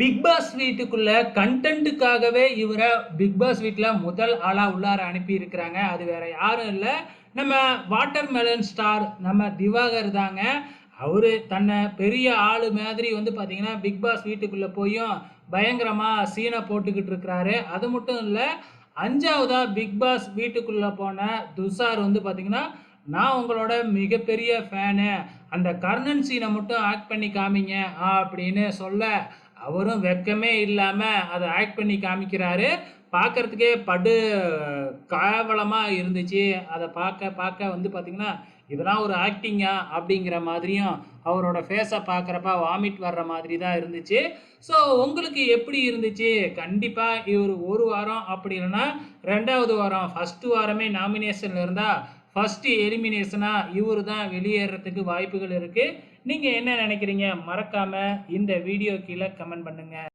Big pass வீட்டுக்குள்ள கண்டென்ட்டுக்காகவே இவரை big pass வீட்டில் முதல் ஆளாக உள்ளார அனுப்பியிருக்கிறாங்க. அது வேற யாரும் இல்லை. நம்ம வாட்டர் மெலன் ஸ்டார் நம்ம திவாகர் தாங்க. அவரு தன்னை பெரிய ஆள் மாதிரி வந்து பார்த்தீங்கன்னா பிக் பாஸ் வீட்டுக்குள்ளே போயும் பயங்கரமாக சீனை போட்டுக்கிட்டு இருக்கிறாரு. அது மட்டும் இல்லை அஞ்சாவதாக பிக் பாஸ் வீட்டுக்குள்ளே போன துஷார் வந்து பார்த்தீங்கன்னா நான் உங்களோட மிகப்பெரிய ஃபேனு அந்த கர்ணன் சீனை மட்டும் ஆக்ட் பண்ணி காமிங்க அப்படின்னு சொல்ல அவரும் வெட்கமே இல்லாமல் அதை ஆக்ட் பண்ணி காமிக்கிறாரு. பார்க்கறதுக்கே படு கேவலமாக இருந்துச்சு. அதை பார்க்க பார்க்க வந்து பார்த்திங்கன்னா இதெல்லாம் ஒரு ஆக்டிங்கா அப்படிங்கிற மாதிரியும் அவரோட ஃபேஸை பார்க்குறப்ப வாமிட் வர்ற மாதிரி தான் இருந்துச்சு. ஸோ உங்களுக்கு எப்படி இருந்துச்சு? கண்டிப்பாக இவர் ஒரு வாரம் அப்படி இல்லைன்னா ரெண்டாவது வாரம் ஃபஸ்ட்டு வாரமே நாமினேஷனில் இருந்தால் ஃபஸ்ட்டு எலிமினேஷனாக இவர் தான் வெளியேறதுக்கு வாய்ப்புகள் இருக்குது நீங்கள் என்ன நினைக்கிறீங்க? மறக்காமல் இந்த வீடியோ கீழே கமெண்ட் பண்ணுங்கள்